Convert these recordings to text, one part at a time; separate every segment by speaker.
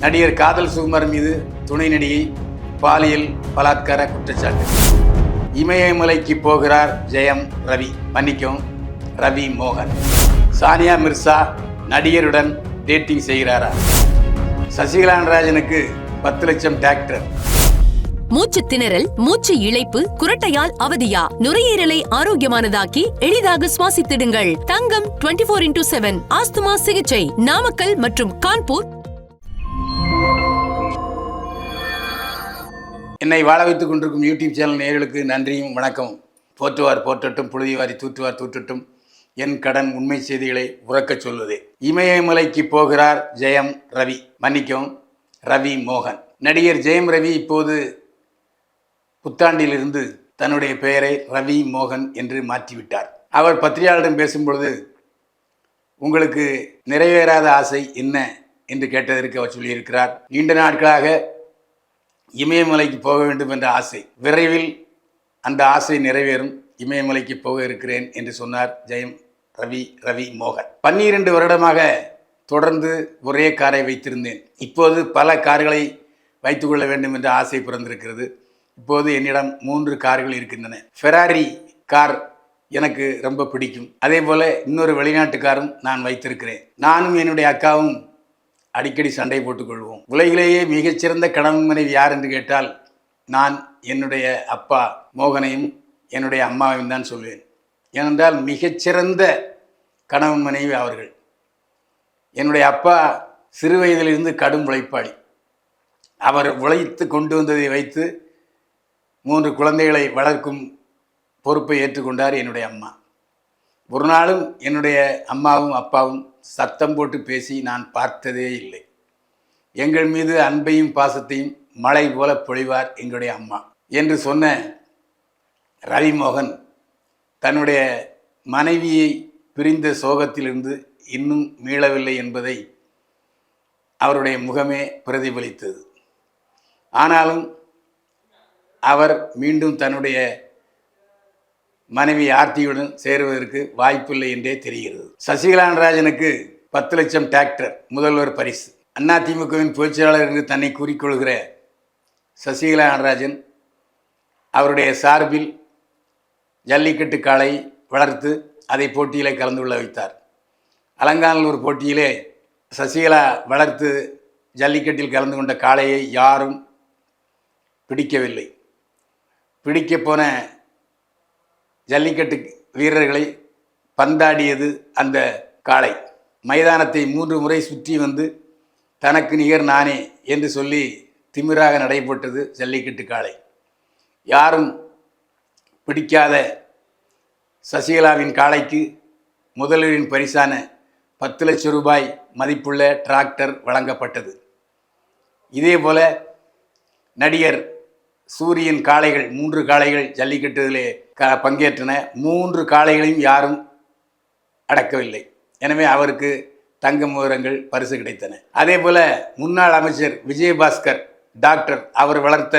Speaker 1: நடிகர் காதல் சுகுமார் மீது துணை நடிகை பாலியல் பலாத்கார குற்றச்சாட்டு. இமயமலைக்கு போகிறார் ஜெயம் ரவி. மன்னிக்கும் ரவி மோகன். சானியா மிர்சா நடிகருடன் டேட்டிங் செய்கிறாரா? சசிகலா நடராஜனுக்கு பத்து லட்சம் டாக்டர்
Speaker 2: மூச்சு திணறல் மூச்சு இழைப்பு குரட்டையால் அவதியா? நுரையீரலை ஆரோக்கியமானதாக்கி எளிதாக சுவாசித்திடுங்கள். Thangam 24 four into seven asthma சிகிச்சை. நாமக்கல் மற்றும் கான்பூர்
Speaker 1: என்னை வாழ வைத்துக் கொண்டிருக்கும் யூடியூப் சேனல் நேர்களுக்கு நன்றியும் வணக்கமும். போற்றுவார் போற்றட்டும் புழுதிவாரி தூற்றுவார் தூற்றட்டும். என் கடன் உண்மை செய்திகளை உறக்கச் சொல்வது. இமயமலைக்கு போகிறார் ஜெயம் ரவி. மன்னிக்கவும் ரவி மோகன். நடிகர் ஜெயம் ரவி இப்போது புத்தாண்டிலிருந்து தன்னுடைய பெயரை ரவி மோகன் என்று மாற்றிவிட்டார். அவர் பத்திரிகையாளரிடம் பேசும்பொழுது உங்களுக்கு நிறைவேறாத ஆசை என்ன? என்று கேட்டதற்கு அவர் சொல்லியிருக்கிறார். நீண்ட நாட்களாக இமயமலைக்கு போக வேண்டும் என்ற ஆசை. விரைவில் அந்த ஆசை நிறைவேறும். இமயமலைக்கு போக இருக்கிறேன் என்று சொன்னார் ஜெயம் ரவி ரவி மோகன். பன்னிரண்டு வருடமாக தொடர்ந்து ஒரே காரை வைத்திருந்தேன். இப்போது பல கார்களை வைத்துக்கொள்ள வேண்டும் என்ற ஆசை பிறந்திருக்கிறது. இப்போது என்னிடம் மூன்று கார்கள் இருக்கின்றன. ஃபெராரி கார் எனக்கு ரொம்ப பிடிக்கும். அதே போல இன்னொரு வெளிநாட்டு காரும் நான் வைத்திருக்கிறேன். நானும் என்னுடைய அக்காவும் அடிக்கடி சண்டை போட்டுக்கொள்வோம். உலகிலேயே மிகச்சிறந்த கணவன் மனைவி யார் என்று கேட்டால் நான் என்னுடைய அப்பா மோகனையும் என்னுடைய அம்மாவையும் தான் சொல்வேன். ஏனென்றால் மிகச்சிறந்த கணவன் மனைவி அவர்கள். என்னுடைய அப்பா சிறு வயதிலிருந்து கடும் உழைப்பாளி. அவர் உழைத்து கொண்டு வந்ததை வைத்து மூன்று குழந்தைகளை வளர்க்கும் பொறுப்பை ஏற்றுக்கொண்டார் என்னுடைய அம்மா. ஒரு நாளும் என்னுடைய அம்மாவும் அப்பாவும் சத்தம் போட்டு பேசி நான் பார்த்ததே இல்லை. எங்கள் மீது அன்பையும் பாசத்தையும் மழை போல பொழிவார் எங்களுடைய அம்மா என்று சொன்ன ரவிமோகன் தன்னுடைய மனைவியை பிரிந்த சோகத்திலிருந்து இன்னும் மீளவில்லை என்பதை அவருடைய முகமே பிரதிபலித்தது. ஆனாலும் அவர் மீண்டும் தன்னுடைய மனைவி ஆர்த்தியுடன் சேருவதற்கு வாய்ப்பில்லை என்றே தெரிகிறது. சசிகலா நடராஜனுக்கு பத்து லட்சம் டிராக்டர் முதல்வர் பரிசு. அதிமுகவின் பொதுச்செயலாளர் என்று தன்னை கூறிக்கொள்கிற சசிகலா நடராஜன் அவருடைய சார்பில் ஜல்லிக்கட்டு காளை வளர்த்து அதை போட்டியிலே கலந்து கொள்ள வைத்தார். அலங்காநல்லூர் போட்டியிலே சசிகலா வளர்த்து ஜல்லிக்கட்டில் கலந்து கொண்ட காளையை யாரும் பிடிக்கவில்லை. பிடிக்கப் போன ஜல்லிக்கட்டு வீரர்களை பந்தாடியது அந்த காளை. மைதானத்தை மூன்று முறை சுற்றி வந்து தனக்கு நிகர் நானே என்று சொல்லி திமிராக நடைபெற்றது ஜல்லிக்கட்டு காளை. யாரும் பிடிக்காத சசிகலாவின் காளைக்கு முதல்வரின் பரிசான பத்து லட்சம் ரூபாய் மதிப்புள்ள டிராக்டர் வழங்கப்பட்டது. இதேபோல நடிகர் சூரியன் காளைகள் மூன்று காளைகள் ஜல்லிக்கட்டுகளே க பங்கேற்றன. மூன்று காளைகளையும் யாரும் அடக்கவில்லை. எனவே அவருக்கு தங்க மோதிரங்கள் பரிசு கிடைத்தன. அதே போல முன்னாள் அமைச்சர் விஜயபாஸ்கர் டாக்டர் அவர் வளர்த்த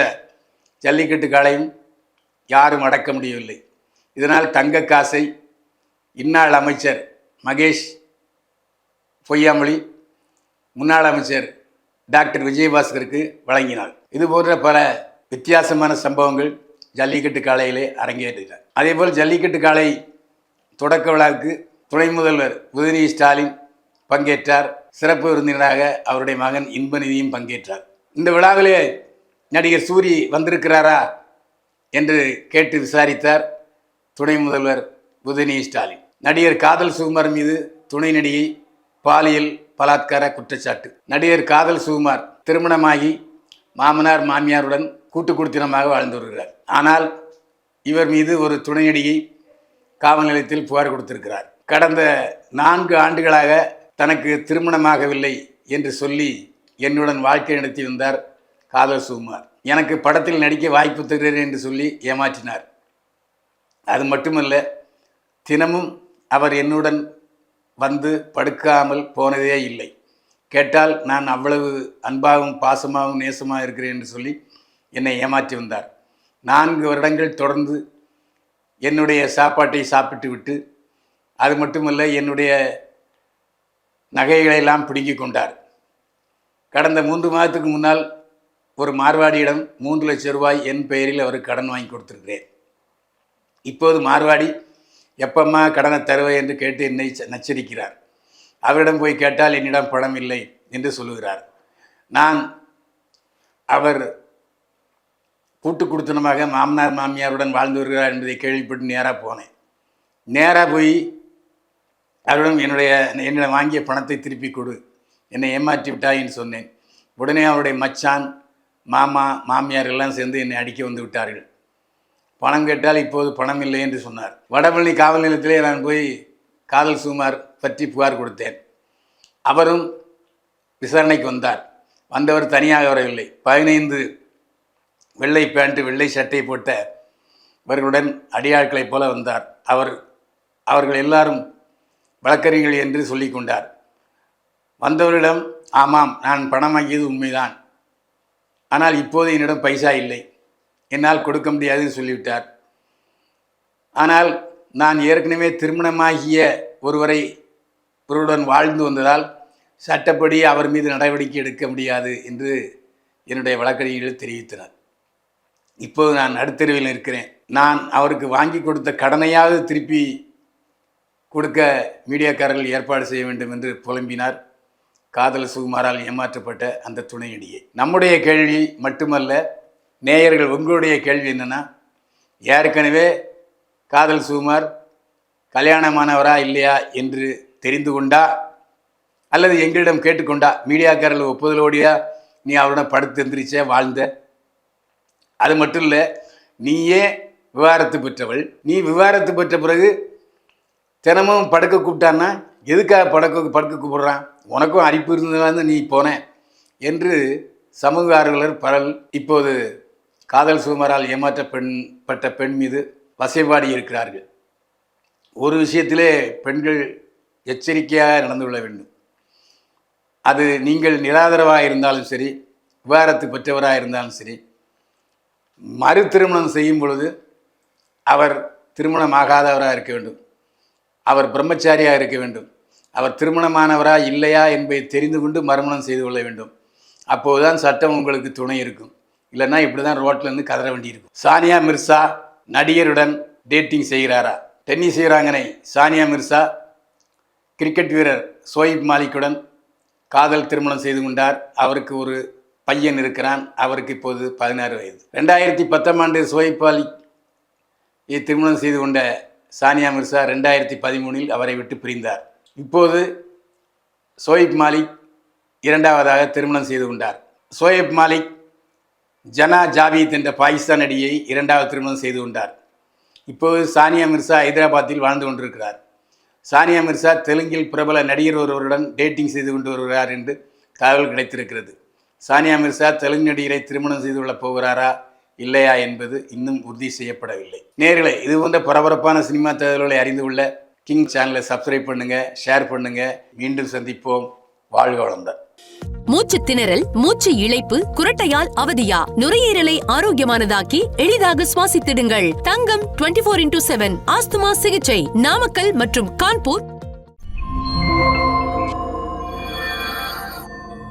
Speaker 1: ஜல்லிக்கட்டு காளையும் யாரும் அடக்க முடியவில்லை. இதனால் தங்க காசை இந்நாள் அமைச்சர் மகேஷ் பொய்யாமொழி முன்னாள் அமைச்சர் டாக்டர் விஜயபாஸ்கருக்கு வழங்கினார் இது போன்ற பல வித்தியாசமான சம்பவங்கள் ஜல்லிக்கட்டு காளையிலே அதே அதேபோல் ஜல்லிக்கட்டு காலை தொடக்க விழாவுக்கு துணை முதல்வர் உதயநிதி ஸ்டாலின் பங்கேற்றார். சிறப்பு விருந்தினராக அவருடைய மகன் இன்பநிதியும் பங்கேற்றார். இந்த விழாவிலே நடிகர் சூரி வந்திருக்கிறாரா என்று கேட்டு விசாரித்தார் துணை முதல்வர் உதயநிதி ஸ்டாலின். நடிகர் காதல் சுகுமார் மீது துணை நடிகை பாலியல் பலாத்கார குற்றச்சாட்டு. நடிகர் காதல் சுகுமார் திருமணமாகி மாமனார் மாமியாருடன் கூட்டு குடித்தனமாக வாழ்ந்து வருகிறார். ஆனால் இவர் மீது ஒரு துணையடியை காவல் நிலையத்தில் புகார் கொடுத்திருக்கிறார். கடந்த நான்கு ஆண்டுகளாக தனக்கு திருமணமாகவில்லை என்று சொல்லி என்னுடன் வாழ்க்கை நடத்தி வந்தார் காதல் சுகுமார் எனக்கு படத்தில் நடிக்க வாய்ப்பு தருகிறேன் என்று சொல்லி ஏமாற்றினார். அது மட்டுமல்ல தினமும் அவர் என்னுடன் வந்து படுக்காமல் போனதே இல்லை. கேட்டால் நான் அவ்வளவு அன்பாகவும் பாசமாகவும் நேசமாக இருக்கிறேன் என்று சொல்லி என்னை ஏமாற்றி வந்தார். நான்கு வருடங்கள் தொடர்ந்து என்னுடைய சாப்பாட்டை சாப்பிட்டு விட்டு அது மட்டுமல்ல என்னுடைய நகைகளை எல்லாம் கொண்டார். கடந்த மூன்று மாதத்துக்கு முன்னால் ஒரு மார்வாடியிடம் மூன்று லட்சம் ரூபாய் என் பெயரில் அவருக்கு கடன் வாங்கி கொடுத்துருக்கிறேன். இப்போது மார்வாடி எப்பம்மா கடனை தருவை என்று கேட்டு என்னை நச்சரிக்கிறார். அவரிடம் போய் கேட்டால் என்னிடம் பணம் இல்லை என்று சொல்லுகிறார். நான் அவர் கூட்டு குடுத்தனமாக மாமனார் மாமியாருடன் வாழ்ந்து வருகிறார் என்பதை கேள்விப்பட்டு நேராக போனேன். நேராக போய் அவரிடம் என்னுடைய என்னிடம் வாங்கிய பணத்தை திருப்பி கொடு. என்னை ஏமாற்றி விட்டாய் என்று சொன்னேன். உடனே அவருடைய மச்சான் மாமா மாமியார் எல்லாம் சேர்ந்து என்னை அடிக்க வந்து விட்டார்கள். பணம் கேட்டால் இப்போது பணம் இல்லை என்று சொன்னார். வடபழனி காவல் நிலையத்திலே நான் போய் காதல் சுமார் பற்றி புகார் கொடுத்தேன். அவரும் விசாரணைக்கு வந்தார். வந்தவர் தனியாக வரவில்லை. பதினைந்து வெள்ளை பேண்ட் வெள்ளை சட்டை போட்ட இவர்களுடன் அடியாட்களைப் போல வந்தார். அவர் அவர்கள் எல்லாரும் வழக்கறிஞர்கள் என்று சொல்லிக் கொண்டார். வந்தவரிடம் ஆமாம் நான் பணம் வாங்கியது உண்மைதான். ஆனால் இப்போது என்னிடம் பைசா இல்லை. என்னால் கொடுக்க முடியாதுன்னு சொல்லிவிட்டார். ஆனால் நான் ஏற்கனவே திருமணமாகிய ஒருவரை ஒருவருடன் வாழ்ந்து வந்ததால் சட்டப்படி அவர் மீது நடவடிக்கை எடுக்க முடியாது என்று என்னுடைய வழக்கறிஞர்கள் தெரிவித்தனர். இப்போது நான் நடுத்தருவில் இருக்கிறேன். நான் அவருக்கு வாங்கி கொடுத்த கடனையாவது திருப்பி கொடுக்க மீடியாக்காரர்கள் ஏற்பாடு செய்ய வேண்டும் என்று புலம்பினார். காதல் சுகுமாரால் ஏமாற்றப்பட்ட அந்த துணையடியை. நம்முடைய கேள்வி மட்டுமல்ல நேயர்கள் உங்களுடைய கேள்வி என்னன்னா ஏற்கனவே காதல் சுகுமார் கல்யாணமானவரா இல்லையா என்று தெரிந்து கொண்டா அல்லது எங்களிடம் கேட்டுக்கொண்டா மீடியாக்காரர்கள் ஒப்புதலோடியா நீ அவருடன் படுத்து எந்திரிச்ச வாழ்ந்த அது மட்டும் இல்லை நீயே விவாரத்து பெற்றவள். நீ விவாரத்து பெற்ற பிறகு தினமும் படுக்க கூப்பிட்டான்னா எதுக்காக படக்க படுக்க கூப்பிடுறான்? உனக்கும் அரிப்பு இருந்ததுனால நீ போனேன் என்று சமூக ஆர்வலர் பலர் இப்போது காதல் சுகுமாரால் ஏமாற்ற பெண் பட்ட பெண் மீது வசைபாடி இருக்கிறார்கள். ஒரு விஷயத்திலே பெண்கள் எச்சரிக்கையாக நடந்து கொள்ள வேண்டும். அது நீங்கள் நிராதரவாக இருந்தாலும் சரி விவாரத்து பெற்றவராக இருந்தாலும் சரி மறு திருமணம் செய்யும் பொழுது அவர் திருமணம் ஆகாதவராக இருக்க வேண்டும். அவர் பிரம்மச்சாரியாக இருக்க வேண்டும். அவர் திருமணமானவரா இல்லையா என்பதை தெரிந்து கொண்டு மறுமணம் செய்து கொள்ள வேண்டும். அப்போது தான் சட்டம் உங்களுக்கு துணை இருக்கும். இல்லைன்னா இப்படி தான் ரோட்டில் இருந்து கதற வேண்டியிருக்கும். சானியா மிர்சா நடிகருடன் டேட்டிங் செய்கிறாரா? டென்னிஸ் வீராங்கனை சானியா மிர்சா கிரிக்கெட் வீரர் சோயிப் மாலிக்குடன் காதல் திருமணம் செய்து கொண்டார். அவருக்கு ஒரு பையன் இருக்கிறான் அவருக்கு இப்போது பதினாறு வயது. ரெண்டாயிரத்தி பத்தாம் ஆண்டு சோயிப் திருமணம் செய்து கொண்ட சானியா மிர்சா ரெண்டாயிரத்தி பதிமூணில் அவரை விட்டு பிரிந்தார். இப்போது சோயிப் மாலிக் இரண்டாவதாக திருமணம் செய்து கொண்டார். சோயிப் மாலிக் ஜனா ஜாவீத் என்ற பாகிஸ்தான் நடிகையை இரண்டாவது திருமணம் செய்து கொண்டார். இப்போது சானியா மிர்சா ஹைதராபாத்தில் வாழ்ந்து கொண்டிருக்கிறார். சானியா மிர்சா தெலுங்கில் பிரபல நடிகர் ஒருவருடன் டேட்டிங் செய்து கொண்டு வருகிறார் என்று தகவல் கிடைத்திருக்கிறது. சானியா மிர்சா தெலுங்கு நடிகரை திருமணம் செய்து கொள்ளப் போகிறாரா இல்லையா என்பது இன்னும் உறுதி செய்யப்படவில்லை. நேர்களை இது போன்ற பரபரப்பான சினிமா தகவல்களை அறிந்து கொள்ள கிங் சேனலை சப்ஸ்கிரைப் பண்ணுங்க ஷேர் பண்ணுங்க. மீண்டும் சந்திப்போம். வாழ்க வளமுடன்.
Speaker 2: மூச்சு திணறல் மூச்சு இழைப்பு குரட்டையால் அவதியா? நுரையீரலை ஆரோக்கியமானதாக்கி எளிதாக சுவாசித்திடுங்கள். தங்கம் 24 இன்டூ செவன் ஆஸ்துமா சிகிச்சை. நாமக்கல் மற்றும் கான்பூர்